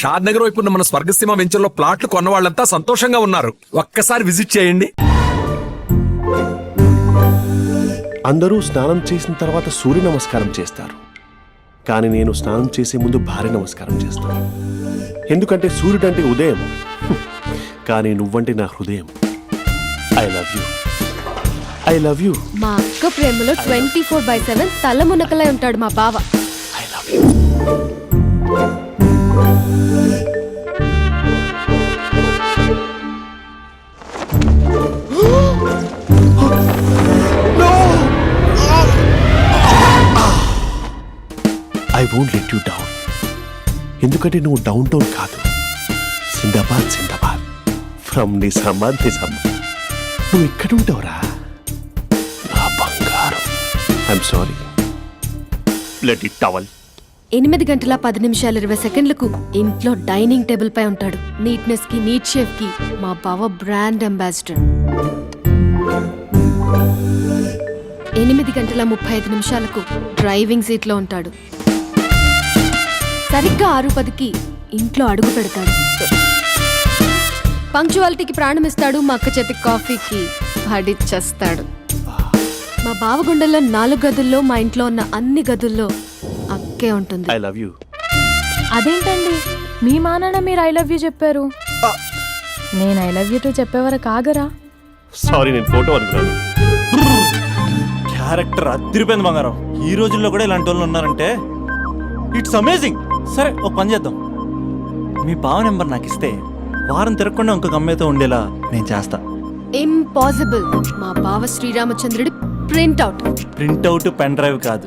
షాద్ నగర్ వైపు ఉన్న మన స్వర్గసీమ లో ప్లాట్లు కొన్న వాళ్ళంతా సంతోషంగా ఉన్నారు ఒక్కసారి విజిట్ చేయండి అందరూ స్నానం చేసిన తర్వాత సూర్య నమస్కారం చేస్తారు కానీ నేను స్నానం చేసే ముందు భార్య నమస్కారం చేస్తాను ఎందుకంటే సూర్యుడు అంటే ఉదయం కానీ నువ్వంటే నా హృదయం I love you I love you మా అక్క ప్రేమలో ట్వంటీ ఫోర్ బై సెవెన్ తల మునకలై ఉంటాడు మా బావ ఐ లవ్ యూ ఎందుకంటే నువ్వు డౌన్ టౌన్ కాదు Sindbad Sindbad from Nizamabad Nizamabad నువ్వు ఎక్కడ ఉంటావురా నా బంగారం I'm sorry let it towel ఎనిమిది గంటల పది నిమిషాలు ఇరవై సెకండ్లకు ఇంట్లో డైనింగ్ టేబుల్ పై ఉంటాడు నీట్నెస్ కి నీట్ షేఫ్ కి మా బావ బ్రాండ్ అంబాసిడర్ ఎనిమిది గంటల ముప్పై ఐదు నిమిషాలకు డ్రైవింగ్ సీట్లో ఉంటాడు సరిగ్గా ఆరు పదికి ఇంట్లో అడుగు పెడతాడు పంక్చువాలిటీకి ప్రాణం ఇస్తాడు మా అక్క చేతి కాఫీకి చేస్తాడు మా బావ నాలుగు గదుల్లో మా ఇంట్లో ఉన్న అన్ని గదుల్లో ఓకే ఉంటుంది ఐ లవ్ యూ అదేంటండి మీ మానాన మీరు ఐ లవ్ యూ చెప్పారు నేను ఐ లవ్ యూ టు చెప్పేవర కాగరా సారీ నేను ఫోటో అనుకున్నాను క్యారెక్టర్ అదిరిపోయింది బంగారం ఈ రోజుల్లో కూడా ఇలాంటి వాళ్ళు ఉన్నారంటే ఇట్స్ అమేజింగ్ సరే ఒక పని చేద్దాం మీ బావ నెంబర్ నాకు ఇస్తే వారం తిరగకుండా ఇంకొక అమ్మాయితో ఉండేలా నేను చేస్తా ఇంపాసిబుల్ మా బావ శ్రీరామచంద్రుడి print out print out pen drive కాదు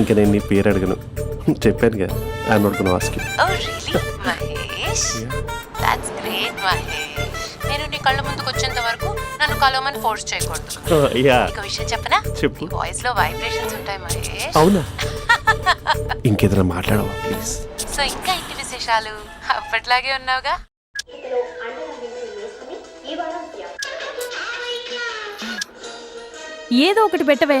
ఇంకా నేను నీ పేరు అడిగను చెప్పాను కదా ఐఎమ్ మహేష్ మహేష్ నేను నీ కళ్ళ ముందుకు వచ్చేంత వరకు నన్ను ఫోర్స్ ఒక విషయం చెప్పనా వైబ్రేషన్స్ ఉంటాయి అవునా సో ఇంకా ఇంటి విశేషాలు ఉన్నావుగా ఏదో ఒకటి పెట్టవే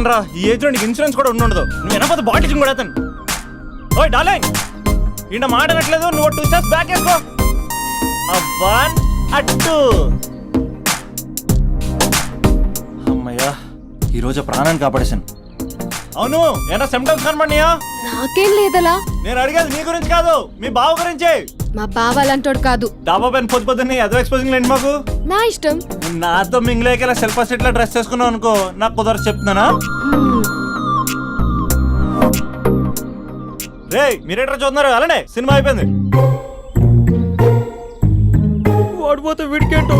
చెప్పాను రా ఈ ఏజ్ నీకు ఇన్సూరెన్స్ కూడా ఉండదు నువ్వు వినకపోతే బాటిల్ కూడా అతను ఓయ్ డార్లింగ్ ఈయన అనట్లేదు నువ్వు టూ స్టెప్స్ బ్యాక్ వేసుకో వన్ అట్టు అమ్మయ్యా ఈరోజు ప్రాణాన్ని కాపాడేశాను అవును ఏనా సిమ్టమ్స్ కనబడినాయా నాకేం లేదలా నేను అడిగేది నీ గురించి కాదు మీ బావ గురించి మా బావాలంటోడు కాదు డాబా పెన్ పొద్దు పొద్దున్నే ఎదో ఎక్స్పోజింగ్ లేండి మాకు నా ఇష్టం నాతో మింగిలేక ఇలా సెల్ఫ్ సెట్ లో డ్రెస్ చేసుకున్నావు అనుకో నాకు కుదరదు చెప్తున్నానా రే మీరేట్రా చూస్తున్నారు అలానే సినిమా అయిపోయింది ఓడిపోతే విడికేటు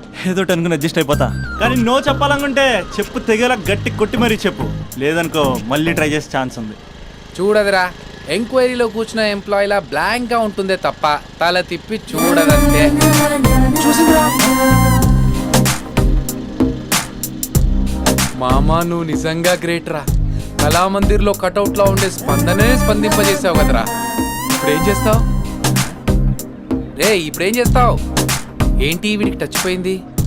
ఏదో అనుకుని అడ్జస్ట్ అయిపోతా కానీ నో చెప్పాలనుకుంటే చెప్పు తెగేలా గట్టి కొట్టి మరీ చెప్పు లేదనుకో మళ్ళీ ట్రై చేసే ఛాన్స్ ఉంది చూడదురా ఎంక్వైరీలో కూర్చున్న ఎంప్లాయీలా బ్లాంక్గా ఉంటుందే తప్ప తల తిప్పి చూడదంతే మామా నువ్వు నిజంగా గ్రేట్ రా కళామందిర్లో కటౌట్లో ఉండే స్పందనే స్పందింపజేసావు కదరా ఇప్పుడు ఏం చేస్తావు రే ఇప్పుడేం చేస్తావు ఏంటి వీడికి టచ్ పోయింది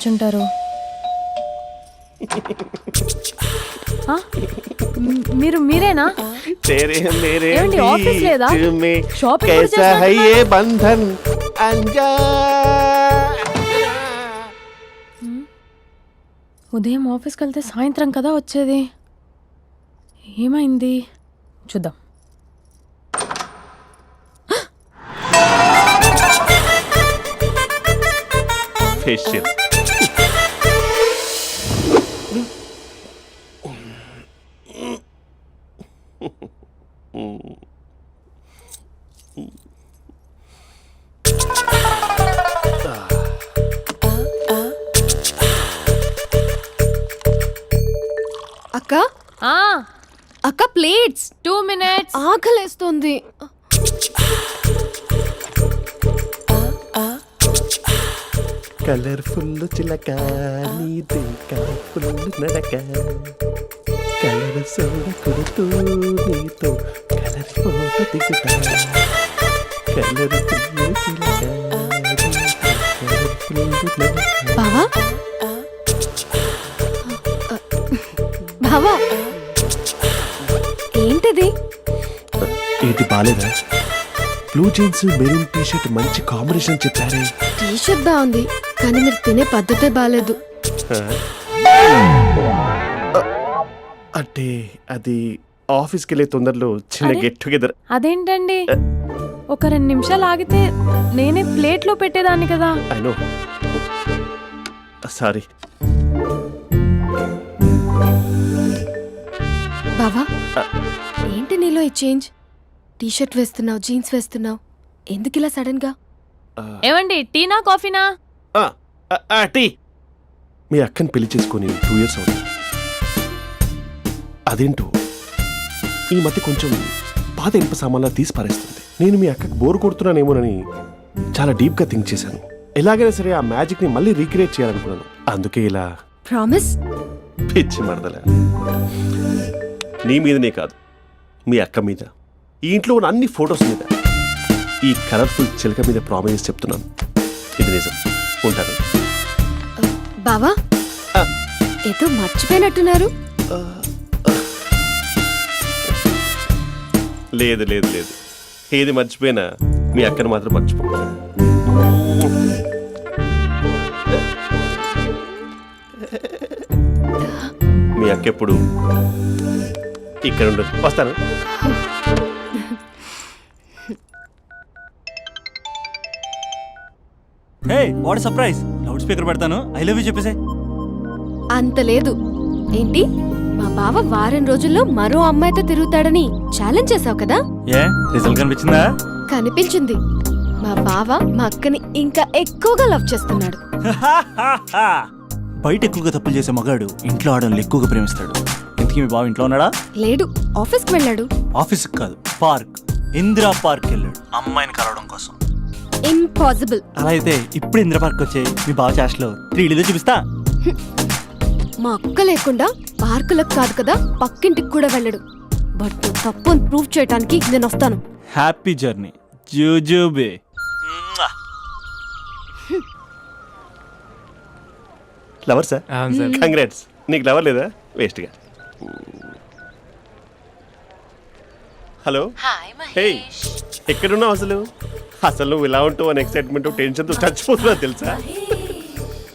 టైంలో ఎవరు వచ్చుంటారు ఆ? మ్, మీరు మీరేనా तेरे मेरे ఏమండి, ఆఫీస్ లేదా? बीच में షాపింగ్ కూడా कैसा है చేసినట్టున్నారు? ये बंधन अंजा ఉదయం ఆఫీస్కి వెళ్తే సాయంత్రం కదా వచ్చేది ఏమైంది చూద్దాం फेशियल అక్క ఆ, అక్క ప్లేట్స్ టూ మినిట్స్ ఆకలేస్తుంది కలర్ఫుల్ చిలక నీదే కలర్ఫుల్ నడక ఏంటిది ఏంటి బాలేదా blue jeans maroon T shirt మంచి కాంబినేషన్ చెప్పారే టీ షర్ట్ బాగుంది కానీ మీరు తినే పద్ధతే బాగాలేదు అంటే అది ఆఫీస్కి వెళ్ళే తొందరలో చిన్న గెట్ టుగెదర్ అదేంటండి ఒక రెండు నిమిషాలు ఆగితే నేనే ప్లేట్లో పెట్టేదాన్ని కదా సారీ బావా ఏంటి నీలో ఈ చేంజ్ టీషర్ట్ వేస్తున్నావు జీన్స్ వేస్తున్నావు ఎందుకు ఇలా సడన్ గా ఏమండి టీనా కాఫీనా టీ మీ అక్కని పెళ్లి చేసుకుని టూ ఇయర్స్ అవుతుంది అదేంటో ఈ మధ్య కొంచెం పాత ఇనుప సామాన్లా తీసి పారేస్తుంది నేను మీ అక్కకు బోర్ కొడుతున్నానేమోనని చాలా డీప్గా థింక్ చేశాను ఎలాగైనా సరే ఆ మ్యాజిక్ని మళ్ళీ రీక్రియేట్ చేయాలనుకున్నాను అందుకే ఇలా ప్రామిస్ పిచ్చి మరదల నీ మీదనే కాదు మీ అక్క మీద ఈ ఇంట్లో ఉన్న అన్ని ఫొటోస్ మీద ఈ కలర్ఫుల్ చిలక మీద ప్రామిస్ చెప్తున్నాను ఇది నిజం ఉంటాను బావా ఏదో మర్చిపోయినట్టున్నారు లేదు లేదు లేదు ఏది మర్చిపోయినా మీ అక్కను మాత్రం మర్చిపో మీ అక్క ఎప్పుడు ఇక్కడ ఉండదు వస్తాను hey what surprise loud speaker పెడతాను ఐ లవ్ యూ చెప్పేసే అంత లేదు ఏంటి మా బావ వారం రోజుల్లో మరో అమ్మాయితో తిరుగుతాడని ఛాలెంజ్ చేసావు కదా ఏ రిజల్ట్ కనిపించిందా కనిపించింది మా బావ మా అక్కని ఇంకా ఎక్కువగా లవ్ చేస్తున్నాడు బయట ఎక్కువగా తప్పులు చేసే మగాడు ఇంట్లో ఆడని ఎక్కువగా ప్రేమిస్తాడు ఇంతకీ మీ బావ ఇంట్లో ఉన్నాడా లేడు ఆఫీస్కి వెళ్ళాడు ఆఫీస్ కాదు పార్క్ ఇందిరా పార్క్ వెళ్ళాడు అమ్మాయిని కలవడం కోసం ఇంపాసిబుల్ అలా అయితే ఇప్పుడు ఇందిరా పార్క్ వచ్చే మీ బావ చేష్టలో త్రీ చూపిస్తా మా అక్క లేకుండా పార్కులకు కాదు కదా పక్కింటికి కూడా వెళ్ళడు బట్ తప్పు ప్రూవ్ చేయడానికి నేను వస్తాను హ్యాపీ జర్నీ జూజూబే లవర్ సార్ సార్ కంగ్రాట్స్ నీకు లవర్ లేదా వేస్ట్గా హలో హే ఎక్కడున్నావు అసలు అసలు నువ్వు ఇలా ఉంటావు అని ఎక్సైట్మెంట్ టెన్షన్తో చచ్చిపోతున్నా తెలుసా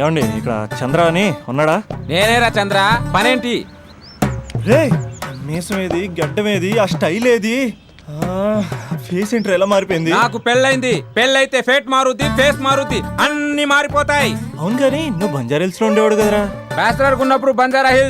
ఏమండి ఇక్కడ చంద్ర అని ఉన్నాడా నేనేరా చంద్ర పనేంటి రే మీసం ఏది గడ్డం ఏది ఆ స్టైల్ ఏది ఫేస్ ఏంటర్ ఎలా మారిపోయింది నాకు పెళ్ళైంది పెళ్ళైతే ఫేట్ మారుద్ది ఫేస్ మారుద్ది అన్ని మారిపోతాయి అవును కానీ నువ్వు బంజారా హిల్స్ లో ఉండేవాడు కదరా బ్యాచిలర్ ఉన్నప్పుడు బంజారా హిల్స్